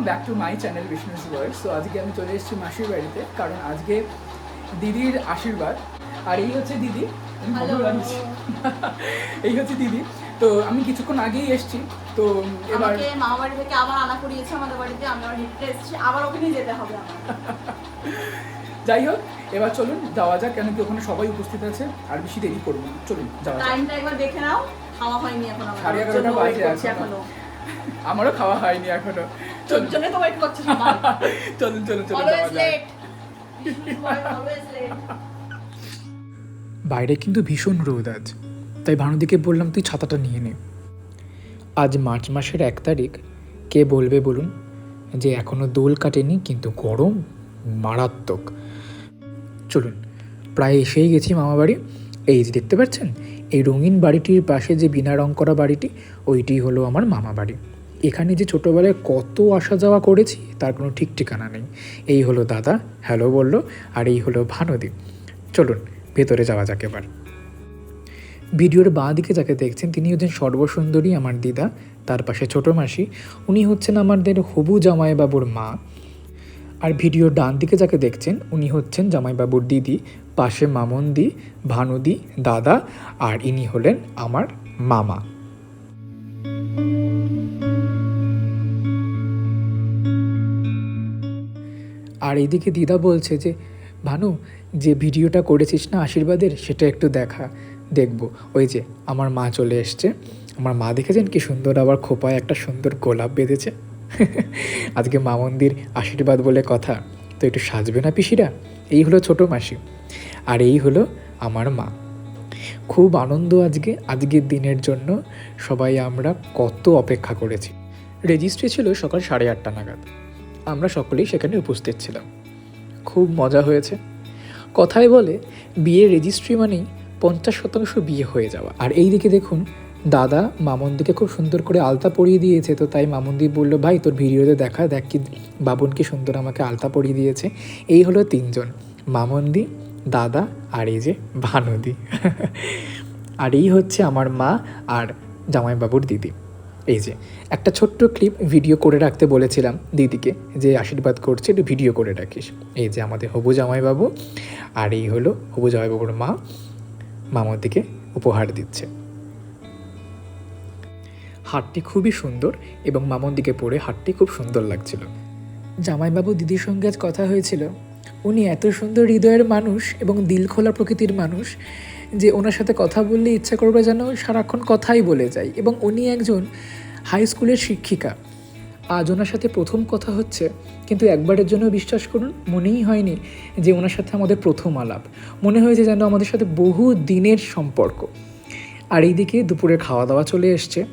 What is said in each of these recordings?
Welcome back to my channel Vishnu's world so আজকে আমি চলে এসেছি মাসির বাড়িতে কারণ আজকে দিদির আশীর্বাদ। আর এই হচ্ছে দিদি। এই হচ্ছে দিদি। তো আমি কিছুক্ষণ আগেই এসেছি। তো এবার আমাকে মামা বাড়ি থেকে আবার আনা করিয়েছে আমাদের বাড়িতে। আমি আবার হেঁটে এসেছি। আবার ওখানেই যেতে হবে যাই হোক এবার চলুন যাওয়া যাক কেন কি ওখানে সবাই উপস্থিত আছে। আর বেশি দেরি করব চলুন যাওয়া টাইমটা একবার দেখে নাও। খাওয়া হয়নি এখন সাড়ে এগারোটা বাজে করছি এখনও। আমারও খাওয়া হয়নি এখনও। চলুন তো ওয়েট করছে সবাই চলুন চলুন চলুন অলওয়েজ লেট অলওয়েজ লেট বাইরে কিন্তু ভীষণ রোদ আজ। তাই ভানুদিকে বললাম তুই ছাতাটা নিয়ে নে। আজ মার্চ মাসের এক তারিখ। কে বলবে বলুন? যে এখনও দোল কাটেনি কিন্তু গরম মারাত্মক। চলুন প্রায় এসেই গেছি মামা বাড়ি। এই যে দেখতে পাচ্ছেন এই রঙিন বাড়িটির পাশে যে বিনা রং করা বাড়িটি ওইটি হলো আমার মামা বাড়ি। এখানে যে ছোটোবেলায় কত আসা যাওয়া করেছি, তার কোনো ঠিক ঠিকানা নেই। এই হলো দাদা, হ্যালো বলল, আর এই হলো ভানুদি। চলুন, ভেতরে যাওয়া যাক এবার। ভিডিওর বাঁ দিকে যাকে দেখছেন, তিনি হচ্ছেন সর্বসুন্দরী আমার দিদা, তার পাশে ছোট মাসি। উনি হচ্ছেন আমাদের হবু জামাইবাবুর মা। আর ভিডিওর ডান দিকে যাকে দেখছেন, উনি হচ্ছেন জামাইবাবুর দিদি, পাশে মামন্দি, ভানুদি, দাদা, আর ইনি হলেন আমার মামা। আর এদিকে দিদা বলছে যে, ভানু, যে ভিডিওটা করেছিস না আশীর্বাদের, সেটা একটু দেখা। দেখব। ওই যে, আমার মা চলে এসছে। আমার মা দেখেছেন কি সুন্দর আবার খোপায় একটা সুন্দর গোলাপ বেঁধেছে? আজকে মা মন্দির আশীর্বাদ বলে কথা। তো একটু সাজবে না পিসিরা? এই হলো ছোট মাসি। আর এই হলো আমার মা। খুব আনন্দ আজকে, আজকের দিনের জন্য সবাই আমরা কত অপেক্ষা করেছি। রেজিস্ট্রি ছিল সকাল সাড়ে আটটা নাগাদ। আমরা সকলেই সেখানে উপস্থিত ছিলাম। খুব মজা হয়েছে। কথায় বলে, বিয়ের রেজিস্ট্রি মানেই পঞ্চাশ শতাংশ বিয়ে হয়ে যাওয়া। আর এই দিকে দেখুন, দাদা মামন্দিকে খুব সুন্দর করে আলতা পরিয়ে দিয়েছে তো তাই মামন্দি বলল, ভাই, তোর ভিডিওতে দেখা, দেখ কি, বাবুন কি সুন্দর আমাকে আলতা পরিয়ে দিয়েছে। এই হলো তিনজন, মামন্দি দাদা আর এই যে ভানুদি। আর এই হচ্ছে আমার মা আর জামাইবাবুর দিদি। এই যে, একটা ছোট্ট ক্লিপ ভিডিও করে রাখতে বলেছিলাম দিদিকে যে আশীর্বাদ করছে, একটু ভিডিও করে রাখিস। এই যে আমাদের হবু জামাইবাবু আর এই হলো হবু জামাইবাবুর মা। মামার দিকে উপহার দিচ্ছে। হাটটি খুবই সুন্দর এবং মামন দিকে পড়ে হাটটি খুব সুন্দর লাগছিল। জামাইবাবু দিদির সঙ্গে আজ কথা হয়েছিল। উনি এত সুন্দর হৃদয়ের মানুষ এবং দিল খোলা প্রকৃতির মানুষ যে ওনার সাথে কথা বললে ইচ্ছা করবে যেন সারাক্ষণ কথাই বলে যায় এবং উনি একজন হাই স্কুলের শিক্ষিকা। আজ ওনার সাথে প্রথম কথা হচ্ছে, কিন্তু একবারের জন্য বিশ্বাস করুন, মনেই হয়নি যে ওনার সাথে আমাদের প্রথম আলাপ। মনে হয়েছে যেন আমাদের সাথে বহু দিনের সম্পর্ক। আর এইদিকে দুপুরে খাওয়া দাওয়া চলে এসছে।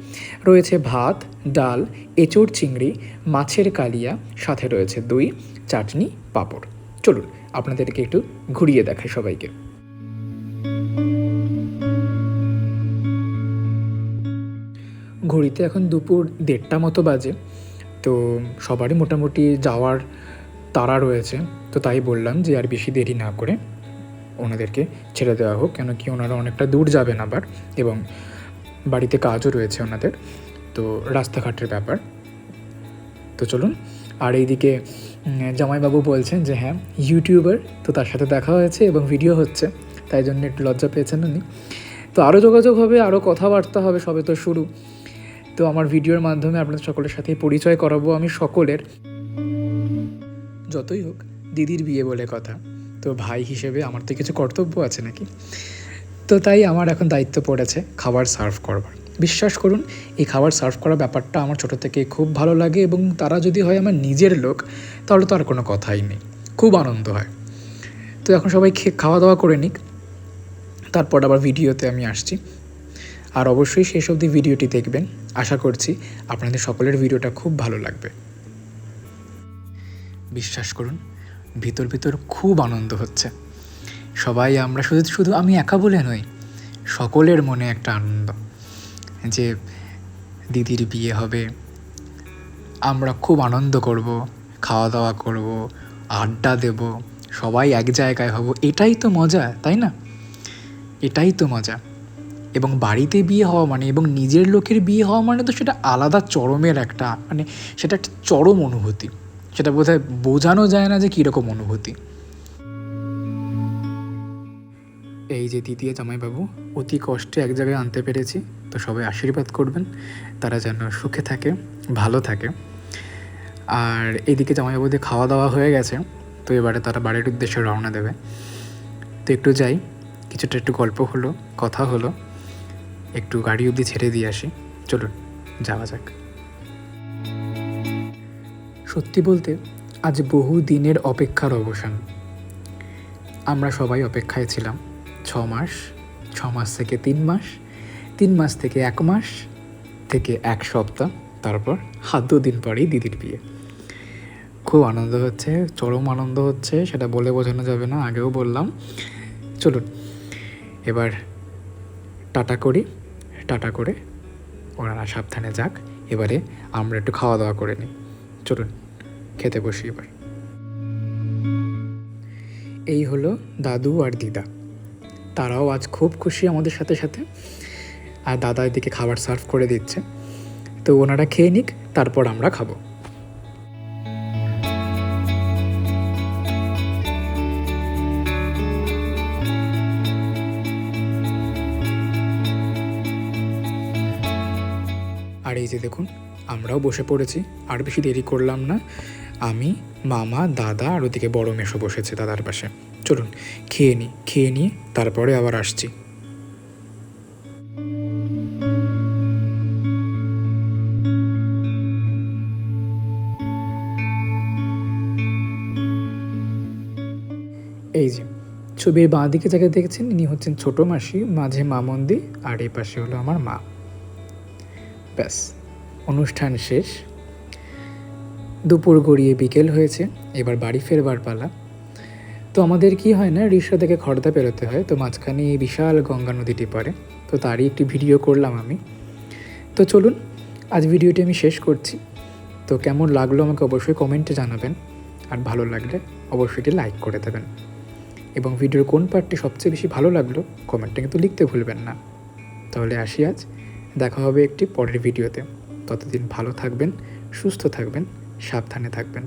রয়েছে ভাত, ডাল, এঁচোড় চিংড়ি, মাছের কালিয়া, সাথে রয়েছে দই, চাটনি, পাঁপড়। চলুন আপনাদেরকে একটু ঘুরিয়ে দেখাই সবাইকে। ঘড়িতে এখন দুপুর দেড়টা মতো বাজে, তো সবারই মোটামুটি যাওয়ার তারা রয়েছে, তো তাই বললাম যে আর বেশি দেরি না করে ওনাদেরকে ছেড়ে দেওয়া হোক, কেন কি ওনারা অনেকটা দূর যাবেন আবার এবং বাড়িতে কাজও রয়েছে ওনাদের, তো রাস্তাঘাটের ব্যাপার। তো চলুন, আর এইদিকে জামাইবাবু বলছেন যে হ্যাঁ ইউটিউবার তো তার সাথে দেখা হয়েছে এবং ভিডিও হচ্ছে, তাই জন্য একটু লজ্জা পেয়েছেন উনি। তো আরও যোগাযোগ হবে আরও কথাবার্তা হবে, সবে তো শুরু। তো আমার ভিডিওর মাধ্যমে আপনাদের সকলের সাথে পরিচয় করাবো আমি সকলের। যতই হোক, দিদির বিয়ে বলে কথা। তো ভাই হিসেবে আমার তো কিছু কর্তব্য আছে নাকি? তো তাই আমার এখন দায়িত্ব পড়েছে খাবার সার্ভ করবার। বিশ্বাস করুন, এই খাবার সার্ভ করার ব্যাপারটা আমার ছোটো থেকে খুব ভালো লাগে এবং তারা যদি হয় আমার নিজের লোক, তাহলে তো আর কোনো কথাই নেই। খুব আনন্দ হয়। তো এখন সবাই খাওয়া দাওয়া করে নিক। তারপর আবার ভিডিওতে আমি আসছি। আর অবশ্যই শেষ অবধি ভিডিওটি দেখবেন। আশা করছি আপনাদের সকলের ভিডিওটা খুব ভালো লাগবে। বিশ্বাস করুন, ভিতর ভিতর খুব আনন্দ হচ্ছে। সবাই আমরা শুধু শুধু আমি একা বলে নই, সকলের মনে একটা আনন্দ। যে দিদির বিয়ে হবে, আমরা খুব আনন্দ করব খাওয়া দাওয়া করব, আড্ডা দেব, সবাই এক জায়গায় হব, এটাই তো মজা, তাই না? এটাই তো মজা। এবং বাড়িতে বিয়ে হওয়া মানে এবং নিজের লোকের বিয়ে হওয়া মানে তো সেটা আলাদা চরমের একটা মানে সেটা একটা চরম অনুভূতি। সেটা বোধহয় বোঝানো যায় না যে কীরকম অনুভূতি। এই যে দ্বিতীয় জামাইবাবু, অতি কষ্টে এক জায়গায় আনতে পেরেছি, তো সবাই আশীর্বাদ করবেন। তারা যেন সুখে থাকে, ভালো থাকে। আর এদিকে জামাইবাবুদের খাওয়া দাওয়া হয়ে গেছে, তো এবারে তারা বাড়ির উদ্দেশ্যে রওনা দেবে। তো একটু যাই, কিছুটা একটু গল্প হলো, কথা হলো, একটু গাড়ি অবধি ছেড়ে দিয়ে আসি। চলুন, যাওয়া যাক। সত্যি বলতে, আজ বহু দিনের অপেক্ষার অবসান। আমরা সবাই অপেক্ষায় ছিলাম। ছ মাস ছ মাস থেকে তিন মাস তিন মাস থেকে এক মাস থেকে এক সপ্তাহ, তারপর হাত দু দিন পরেই দিদির বিয়ে। খুব আনন্দ হচ্ছে, চরম আনন্দ হচ্ছে, সেটা বলে বোঝানো যাবে না, আগেও বললাম। চলুন, এবার টাটা করি, টাটা করে ওনারা সাবধানে যাক, এবারে আমরা একটু খাওয়া দাওয়া করে নিই। চলুন, খেতে বসি এবার। এই হলো দাদু আর দিদা। তারাও আজ খুব খুশি আমাদের সাথে সাথে। আর দাদা এদিকে খাবার সার্ভ করে দিচ্ছে। তো ওনারা খেয়ে নিক, তারপর আমরা খাব। আর এই যে দেখুন, আমরাও বসে পড়েছি। আর বেশি দেরি করলাম না। আমি, মামা, দাদা আর ওদিকে বড় মেশো বসেছে দাদার পাশে। চলুন, খেয়ে নিই খেয়ে নিয়ে তারপরে আবার আসছি। এই যে, ছবির বাঁ দিকে যাকে দেখছেন, ইনি হচ্ছেন ছোট মাসি, মাঝে মামন্দি আর এই পাশে হলো আমার মা। ব্যাস, অনুষ্ঠান শেষ। দুপুর গড়িয়ে বিকেল হয়েছে, এবার বাড়ি ফেরবার পালা। তো আমাদের কি হয় না, রিক্সা থেকে খড়দা পেরোতে হয়, তো মাঝখানে বিশাল গঙ্গা নদীটি পড়ে, তো তারই একটি ভিডিও করলাম আমি। তো চলুন, আজ ভিডিওটি আমি শেষ করছি। তো কেমন লাগল আমাকে অবশ্যই কমেন্টে জানাবেন, আর ভালো লাগলে অবশ্যই এটি লাইক করে দেবেন। এবং ভিডিওর কোন পার্টটি সবচেয়ে বেশি ভালো লাগল কমেন্টে কিন্তু লিখতে ভুলবেন না। তাহলে আসি আজ, দেখা হবে একটি পরের ভিডিওতে ততদিন ভালো থাকবেন, সুস্থ থাকবেন, সাবধানে থাকবেন।